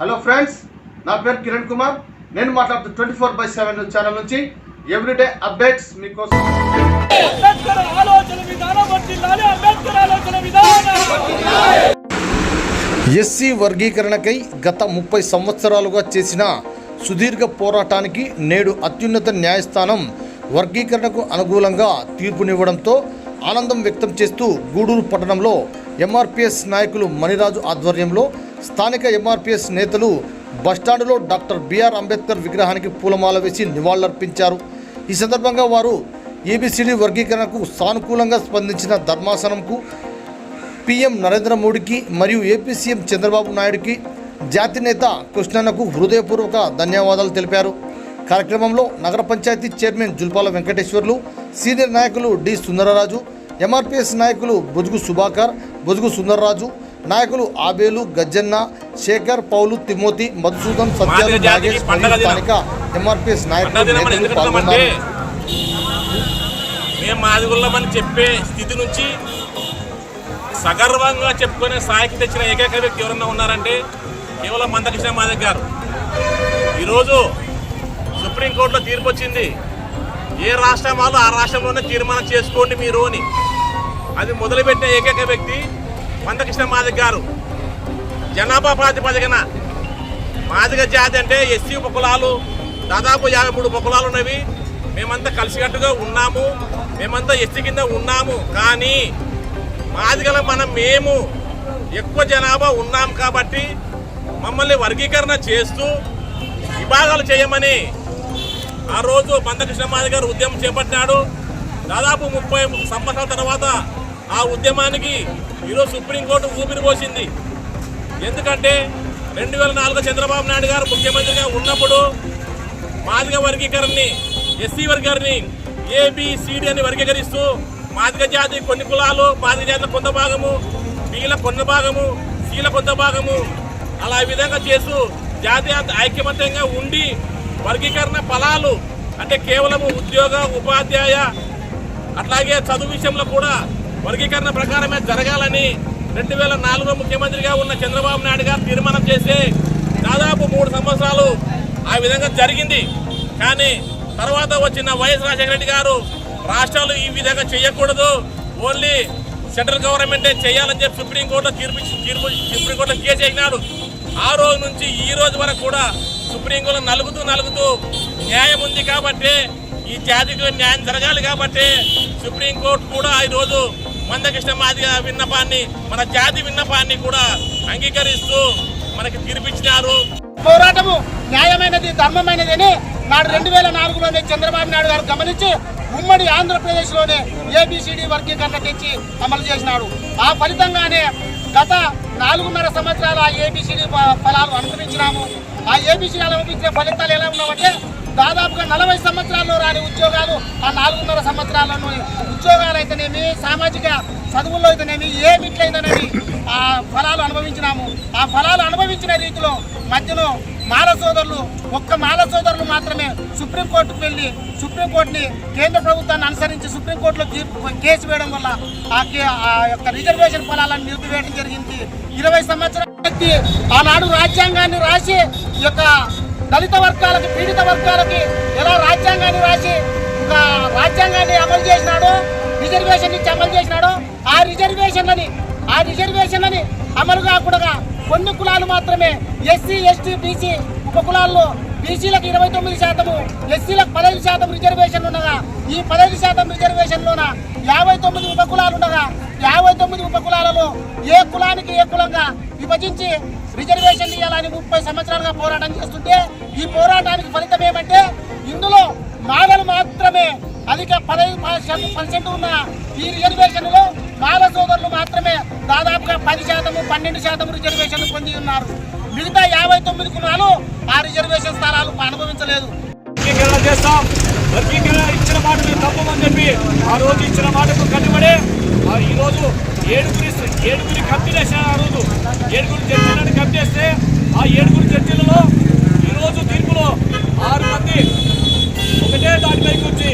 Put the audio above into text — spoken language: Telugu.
హలో ఫ్రెండ్స్ నా పేరు కిరణ్ కుమార్. నేను మాట్లాడుతూ twenty four by seven channel నుంచి ఎవ్రీడే అప్డేట్స్ మీకోసం. అంబేద్కర్ ఆలోచన విధానం వర్తిల్లాలి అంబేద్కర్ ఆలోచన విధానం. ఎస్సీ వర్గీకరణకై గత ముప్పై సంవత్సరాలుగా చేసిన సుదీర్ఘ పోరాటానికి నేడు అత్యున్నత న్యాయస్థానం వర్గీకరణకు అనుకూలంగా తీర్పునివ్వడంతో ఆనందం వ్యక్తం చేస్తూ గూడూరు పట్టణంలో ఎంఆర్పిఎస్ నాయకులు మణిరాజు ఆధ్వర్యంలో స్థానిక ఎంఆర్పిఎస్ నేతలు బస్టాండులో డాక్టర్ బిఆర్ అంబేద్కర్ విగ్రహానికి పూలమాల వేసి నివాళులర్పించారు. ఈ సందర్భంగా వారు ఏబిసిడి వర్గీకరణకు సానుకూలంగా స్పందించిన ధర్మాసనంకు పీఎం నరేంద్ర మోడీకి మరియు ఏపీ సీఎం చంద్రబాబు నాయుడుకి జాతి నేత కృష్ణన్నకు హృదయపూర్వక ధన్యవాదాలు తెలిపారు. కార్యక్రమంలో నగర పంచాయతీ చైర్మన్ జుల్పాల వెంకటేశ్వర్లు సీనియర్ నాయకులు డి సుందరరాజు ఎంఆర్పిఎస్ నాయకులు బొజుగు సుభాకర్ బొజుగు సుందరరాజు నాయకులు ఆబేలు గజ్జన్న శేఖర్ పౌలు తిమోతి మధుసూదన్ సత్యాలు నాగేష్ మరియు. స్థానిక ఎంఆర్పిఎస్ నాయకులు నేతలు పాల్గొన్నారు. మేము మాదిగుళ్ళమని చెప్పే స్థితి నుంచి సగర్వంగా చెప్పుకునే స్థాయికి తెచ్చిన ఏకైక వ్యక్తి ఎవరన్నా ఉన్నారంటే కేవలం మందకృష్ణ మాదిక్ గారు. ఈరోజు సుప్రీంకోర్టులో తీర్పు వచ్చింది. ఏ రాష్ట్రం వాళ్ళు ఆ రాష్ట్రంలోనే తీర్మానం చేసుకోండి మీరు అని. అది మొదలుపెట్టిన ఏకైక వ్యక్తి మందకృష్ణ మాదిక్ గారు. జనాభా ప్రాతిపదికన మాదిగ జాతి అంటే ఎస్సీ ఉపకులాలు దాదాపు యాభై మూడు ఉపకులాలు ఉన్నవి. మేమంతా కలిసికట్టుగా ఉన్నాము. మేమంతా ఎస్సీ కింద ఉన్నాము. కానీ మాదిగల మనం మేము ఎక్కువ జనాభా ఉన్నాం కాబట్టి మమ్మల్ని వర్గీకరణ చేస్తూ విభాగాలు చేయమని ఆ రోజు మందకృష్ణ మాది గారు ఉద్యమం చేపట్టినాడు. దాదాపు ముప్పై సంవత్సరాల తర్వాత ఆ ఉద్యమానికి ఈరోజు సుప్రీంకోర్టు ఊపిరి పోసింది. ఎందుకంటే రెండు వేల నాలుగు చంద్రబాబు నాయుడు గారు ముఖ్యమంత్రిగా ఉన్నప్పుడు మాదిగ వర్గీకరణని ఎస్సీ వర్గాన్ని ఏబిసిడి అని వర్గీకరిస్తూ మాదిగ జాతి కొన్ని కులాలు మాదిగ జాతిలో కొంత భాగము బీల కొంత భాగము సీల కొంత భాగము అలా ఈ విధంగా చేస్తూ జాతీయ ఐక్యమత్యంగా ఉండి వర్గీకరణ ఫలాలు అంటే కేవలము ఉద్యోగ ఉపాధ్యాయ అట్లాగే చదువు విషయంలో కూడా వర్గీకరణ ప్రకారమే జరగాలని రెండు వేల నాలుగులో ముఖ్యమంత్రిగా ఉన్న చంద్రబాబు నాయుడు గారు తీర్మానం చేసి దాదాపు మూడు సంవత్సరాలు ఆ విధంగా జరిగింది. కానీ తర్వాత వచ్చిన వైఎస్ రాజశేఖర రెడ్డి గారు రాష్ట్రాలు ఈ విధంగా చేయకూడదు. ఓన్లీ సెంట్రల్ గవర్నమెంటే చేయాలని చెప్పి సుప్రీంకోర్టులో తీర్పు తీర్పు సుప్రీంకోర్టులో కేసు వేసినాడు ఆ రోజు నుంచి ఈ రోజు వరకు కూడా సుప్రీంకోర్టులో నలుగుతూ నలుగుతూ న్యాయం ఉంది కాబట్టి ఈ జాతికి న్యాయం జరగాలి కాబట్టి సుప్రీంకోర్టు కూడా ఈరోజు మందకృష్ణ మాదిగ విన్నపాన్ని మన జాతి విన్నపాన్ని కూడా అంగీకరిస్తూ మనకి తీర్పిచ్చినారు. పోరాటము న్యాయమైనది ధర్మమైనది అని నాడు రెండు వేల నాలుగులోనే చంద్రబాబు నాయుడు గారు గమనించి ఉమ్మడి ఆంధ్రప్రదేశ్లోనే ఏబిసిడి వర్గీకరణ తెచ్చి అమలు చేసినాడు. ఆ ఫలితంగానే గత నాలుగున్నర సంవత్సరాలు ఆ ఏబిసిడి ఫలాలు అనుభవించినాము. ఆ ఏబిసిడి అనుభవించిన ఫలితాలు ఎలా ఉన్నామంటే దాదాపుగా నలభై సంవత్సరాల్లో రాని ఉద్యోగాలు ఆ నాలుగున్నర సంవత్సరాలను ఉద్యోగాలు అయితేనేమి సామాజిక చదువుల్లో అయితేనేమి ఏ మిట్లయితేనేమి ఆ ఫలాలు అనుభవించినాము. ఆ ఫలాలు అనుభవించిన రీతిలో మధ్యలో మాల సోదరులు ఒక్క మాల సోదరులు మాత్రమే సుప్రీంకోర్టుకు వెళ్ళి సుప్రీంకోర్టుని కేంద్ర ప్రభుత్వాన్ని అనుసరించి సుప్రీంకోర్టులో తీర్పు కేసు వేయడం వల్ల ఆ కే- ఆ యొక్క రిజర్వేషన్ ఫలాలను నిలిపివేయడం జరిగింది. ఇరవై సంవత్సరాల వ్యక్తి ఆనాడు రాజ్యాంగాన్ని రాసి ఈ యొక్క దళిత వర్గాలకి పీడిత వర్గాలకి ఎలా రాజ్యాంగాన్ని రాసి ఒక రాజ్యాంగాన్ని అమలు చేసినాడో రిజర్వేషన్ ఇచ్చి అమలు చేసినాడో ఆ రిజర్వేషన్లని ఆ రిజర్వేషన్లని అమలు కాకుండా కొన్ని కులాలు మాత్రమే ఎస్సీ ఎస్టీ బీసీ ఉప కులాల్లో బీసీలకు ఇరవై తొమ్మిది శాతము ఎస్సీలకు పదహైదు శాతం రిజర్వేషన్ ఉండగా ఈ పదహైదు శాతం రిజర్వేషన్లోన యాభై తొమ్మిది ఉప కులాలు ఉండగా యాభై తొమ్మిది ఉప కులాలలో ఏ కులానికి ఏ కులంగా విభజించి రిజర్వేషన్ ఇవ్వాలని ముప్పై సంవత్సరాలుగా పోరాటం చేస్తుంటే ఈ పోరాటానికి ఫలితం ఏమంటే ఇందులో మాలలు మాత్రమే అధిక పదహైదు పర్సెంట్ ఉన్న ఈ రిజర్వేషన్లో మాల సోదరులు మాత్రమే దాదాపుగా పది శాతము పన్నెండు శాతం రిజర్వేషన్ పొంది ఉన్నారు. మిగతా యాభై తొమ్మిది కులాలు ఆ రిజర్వేషన్ స్థానాలు అనుభవించలేదు. వర్గీకరణ చేస్తాం. వర్గీకరణ ఇచ్చిన మాట మేము తప్పమని చెప్పి ఆ రోజు ఇచ్చిన మాటకు కట్టుబడి ఈ రోజు ఏడుగురి ఏడుగురి కమిటీ వేసిన ఆ రోజు. ఏడుగురు జడ్జీలను కమిటీ వేస్తే ఆ ఏడుగురు జడ్జీలలో ఈ రోజు తీర్పులో ఆరు మంది ఒకటే దాటిపై వచ్చి